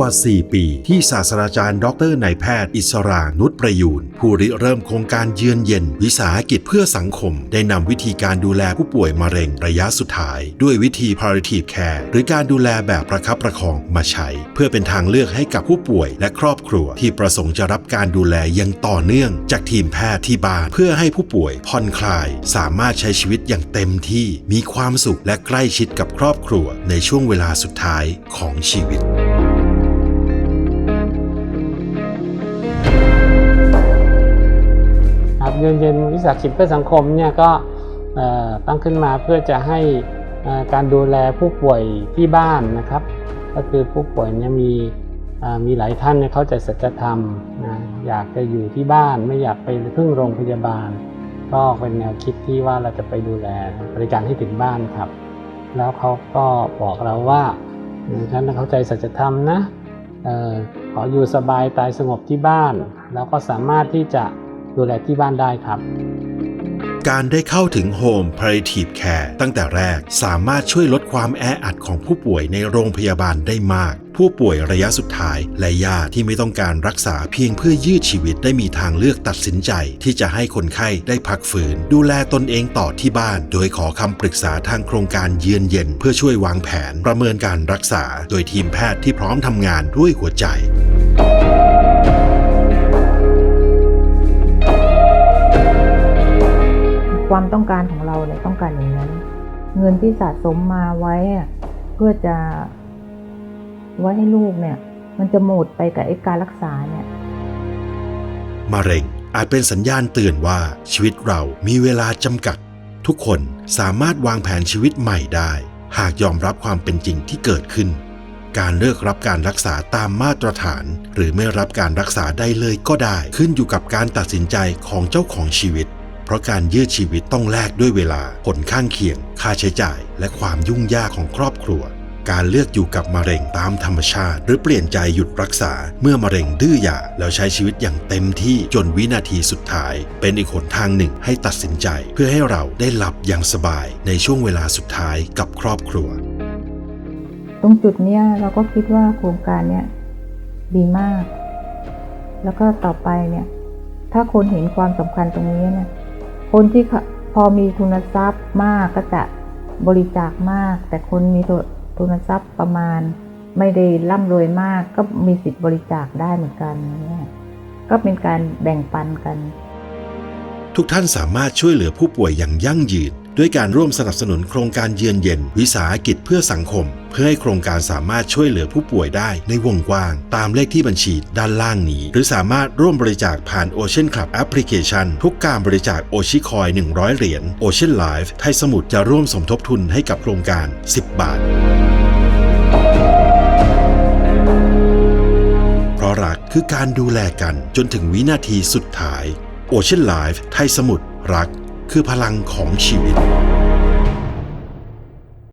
กว่า 4 ปี ที่ศาสตราจารย์ดรนายแพทย์ อิสรานุชประยูน ผู้ริเริ่มโครงการเยือนเย็น วิสาหกิจเพื่อสังคม ได้นำวิธีการดูแลผู้ป่วยมะเร็งระยะสุดท้าย ด้วยวิธี palliative care หรือการดูแลแบบประคับประคองมาใช้ เพื่อเป็นทางเลือกให้กับผู้ป่วยและครอบครัว ที่ประสงค์จะรับการดูแลอยังต่อเนื่อง จากทีมแพทย์ที่บ้านเพื่อให้ผู้ป่วยผ่อนคลาย สามารถใช้ชีวิตอย่างเต็มที่มีความสุขและใกล้ชิดกับครอบครัว ในช่วงเวลาสุดท้ายของชีวิต เยือนเย็นวิสาหกิจเพื่อสังคมเนี่ยก็ตั้งขึ้นมาเพื่อจะให้การดูแลผู้ป่วยที่บ้านนะครับ ก็คือผู้ป่วยเนี่ยมีมีหลายท่านเนี่ยเข้าใจสัจธรรมนะอยากจะอยู่ที่บ้านไม่อยากไปพึ่งโรงพยาบาล ก็เป็นแนวคิดที่ว่าเราจะไปดูแลบริการให้ถึงบ้านครับ แล้วเขาก็บอกเราว่าเออท่านเข้าใจสัจธรรมนะออขออยู่สบายตายสงบที่บ้าน แล้วก็สามารถที่จะ ดูแลที่บ้านได้ครับ การได้เข้าถึง Home Palliative Care ตั้งแต่แรกสามารถช่วยลดความแออัดของผู้ป่วยในโรงพยาบาลได้มาก ผู้ป่วยระยะสุดท้าย และญาติที่ไม่ต้องการรักษาเพียงเพื่อยืดชีวิตได้มีทางเลือกตัดสินใจ ที่จะให้คนไข้ได้พักฝืน ดูแลตนเองต่อที่บ้าน โดยขอคำปรึกษาทางโครงการเยือนเย็น เพื่อช่วยวางแผนประเมินการรักษา โดยทีมแพทย์ที่พร้อมทำงานด้วยหัวใจ ความต้องการของเราเนี่ยต้องการอย่างนั้น เงินที่สะสมมาไว้เพื่อจะไว้ให้ลูกเนี่ย มันจะหมดไปกับไอ้การรักษาเนี่ยมะเร็งอาจเป็นสัญญาณเตือนว่าชีวิตเรามีเวลาจำกัด ทุกคนสามารถวางแผนชีวิตใหม่ได้ หากยอมรับความเป็นจริงที่เกิดขึ้น การเลิกรับการรักษาตามมาตรฐาน หรือไม่รับการรักษาได้เลยก็ได้ขึ้นอยู่กับการตัดสินใจของเจ้าของชีวิต ราะการยืดชีวิตต้องแลกด้วยเวลาผลข้างเคียง ค่าใช้จ่าย และความยุ่งยากของครอบครัว การเลือกอยู่กับมะเร็งตามธรรมชาติ หรือเปลี่ยนใจหยุดรักษา เมื่อมะเร็งดื้อยาแล้วใช้ชีวิตอย่างเต็มที่จนวินาทีสุดท้าย เป็นอีกหนทางหนึ่งให้ตัดสินใจ เพื่อให้เราได้หลับอย่างสบายในช่วงเวลาสุดท้ายกับครอบครัว ตรงจุดเนี้ยเราก็คิดว่าโครงการเนี้ยดีมาก แล้วก็ต่อไปเนี่ย ถ้าคนเห็นความสำคัญตรงนี้เนี่ย คนที่พอมีทุนทรัพย์มากก็จะบริจาคมาก แต่คนมีทุนทรัพย์ประมาณ ไม่ได้ร่ำรวยมากก็มีสิทธิ์บริจาคได้เหมือนกันเนี่ยก็เป็นการแบ่งปันกัน ทุกท่านสามารถช่วยเหลือผู้ป่วยอย่างยั่งยืน ด้วยการร่วมสนับสนุนโครงการเยือนเย็น วิสาหกิจเพื่อสังคม เพื่อให้โครงการสามารถช่วยเหลือผู้ป่วยได้ในวงกว้าง ตามเลขที่บัญชีด้านล่างนี้ หรือสามารถร่วมบริจาคผ่าน Ocean Club Application ทุกการบริจาคโอชิคอย 100 เหรียญ Ocean Life ไทยสมุทรจะร่วมสมทบทุนให้กับโครงการ 10 บาทเพราะรักคือการดูแลกันจนถึงวินาทีสุดท้าย Ocean Life ไทยสมุทรรัก คือพลังของชีวิต